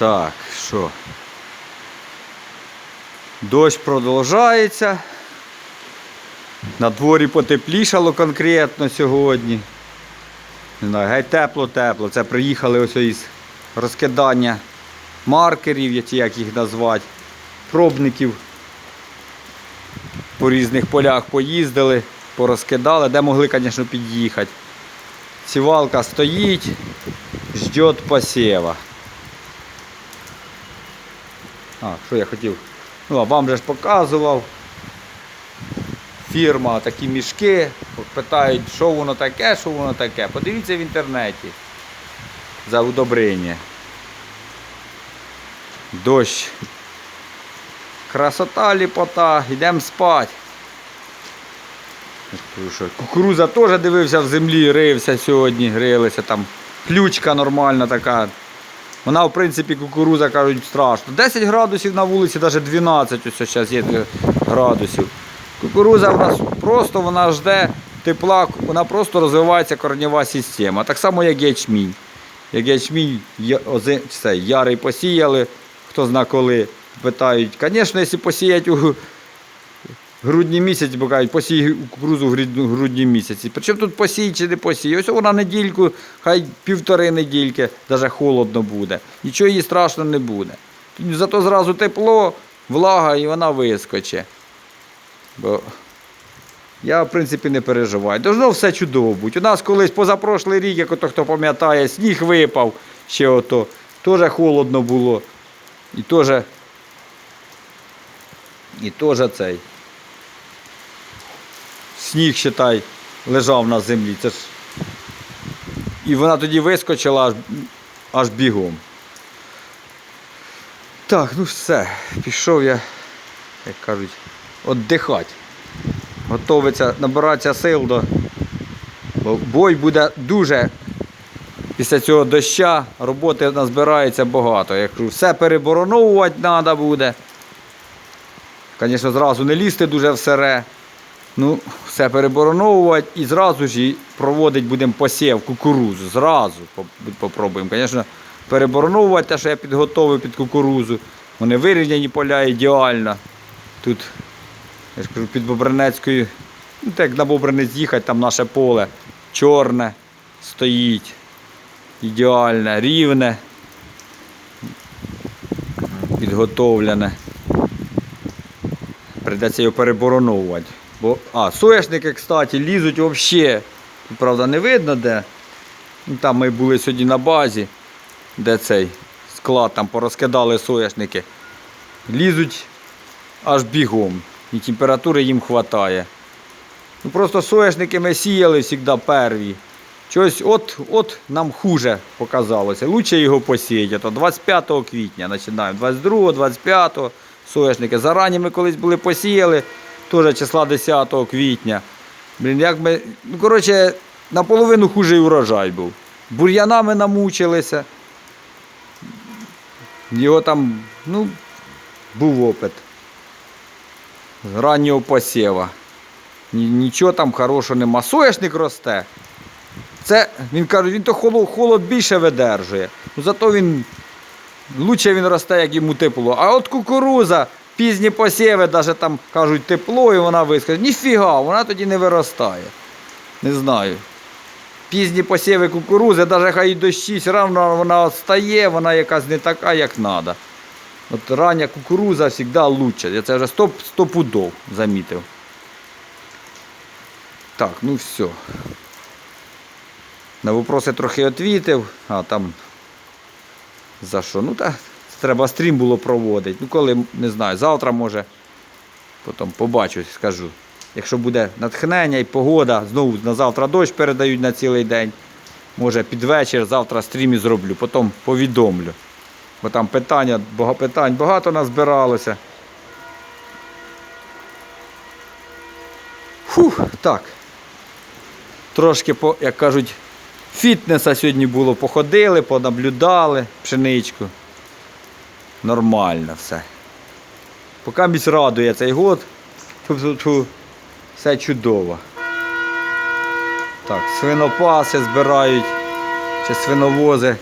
Так, що? Дощ продовжається. На дворі потеплішало конкретно сьогодні. Не знаю, геть тепло-тепло. Це приїхали ось із розкидання маркерів, як їх назвати, пробників. По різних полях поїздили, порозкидали, де могли, звісно, під'їхати. Сівалка стоїть, ждет посєва. А, що я хотів? Ну, а вам же ж показував. Фірма такі мішки. Питають, що воно таке, що воно таке. Подивіться в інтернеті. За удобрення. Дощ. Красота, ліпота, йдемо спати. Кукуруза теж дивився в землі, рився сьогодні, рилися там. Ключка нормальна така. Вона, в принципі, кукуруза кажуть страшно. 10 градусів на вулиці, навіть 12 ось зараз є градусів. Кукуруза в нас просто вона жде тепла, вона просто розвивається коренева система. Так само, як ячмінь. Як ячмінь це, ярий посіяли, хто зна коли, питають. Звісно, якщо посіяти у грудні місяці, бо кажуть, посій кукурузу в грудні- місяці. Причому тут посій чи не посій. Ось вона недільку, хай півтори недільки, навіть холодно буде. Нічого їй страшно не буде. Зато зразу тепло, влага і вона вискоче. Бо я, в принципі, не переживаю. Должно все чудово бути. У нас колись позапрошлий рік, як ото хто пам'ятає, сніг випав ще ото. Теж холодно було. І теж. І теж цей. Сніг, считай, лежав на землі. Це ж... І вона тоді вискочила аж, аж бігом. Так, ну все. Пішов я, як кажуть, віддихати. Готовиться, набиратися сил до. Бо бой буде дуже. Після цього доща роботи назбирається багато. Я кажу, все перебороновувати треба буде. Звісно, зразу не лізти дуже в сере. Ну, все перебороновувати і зразу ж проводити будемо посів кукурузу. Зразу по- попробуємо. Звісно, перебороновувати те, що я підготовив під кукурузу. Вони вирівняні поля ідеально. Тут, я ж кажу, під Бобринецькою, ну так на Бобринець їхати, там наше поле чорне стоїть. Ідеальне, рівне, підготовлене. Придеться його перебороновувати. Бо, а, соняшники, кстати, лізуть взагалі. Правда, не видно де. Ну, Там ми були сьогодні на базі, де цей склад, там порозкидали соняшники. Лізуть аж бігом. І температури їм вистачає. Ну, просто соняшники ми сіяли завжди перві. Щось от, от нам хуже показалося. Лучше його посіяти. То 25 квітня починаємо. 22, 25 соняшники. Зарані ми колись були посіяли, теж числа 10 квітня. Блін, як ми. Ну, коротше, наполовину хуже і урожай був. Бур'янами намучилися. Його там, ну, був опит. З раннього посіва. Ні- Нічого там хорошого нема. Соняшник росте. Це, він каже, він то холод, холод більше видержує. Ну, зато він лучше він росте, як йому тепло. А от кукуруза, пізні посіви, навіть там кажуть тепло, і вона вискаже. Ніфіга, вона тоді не виростає. Не знаю. Пізні посіви кукурузи, навіть хай дощі, все одно вона відстає, вона якась не така, як треба. От рання кукуруза завжди лучше. Я це вже стоп, стопудов замітив. Так, ну все. На вопроси трохи відвітив, а там за що? Ну так, треба стрім було проводити. Ну коли, не знаю, завтра може, потім побачу, скажу. Якщо буде натхнення і погода, знову на завтра дощ передають на цілий день. Може під вечір, завтра стрім зроблю, потім повідомлю. Бо там питання, питань багато назбиралося. Фух, так. Трошки, як кажуть, фітнеса сьогодні було. Походили, понаблюдали пшеничку. Нормально все. Поки місь радує цей год. Все чудово. Так, свинопаси збирають, чи свиновози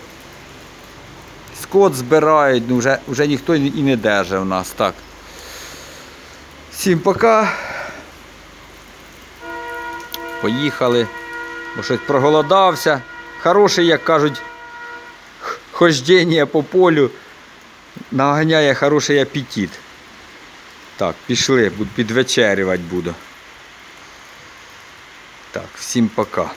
скот збирають, ну вже, вже ніхто і не держить у нас. Так. Всім пока. Поїхали. Бо щось проголодався. Хороше, як кажуть, х- хождення по полю наганяє хороший апетит. Так, пішли, підвечерювати буду. Так, всім пока.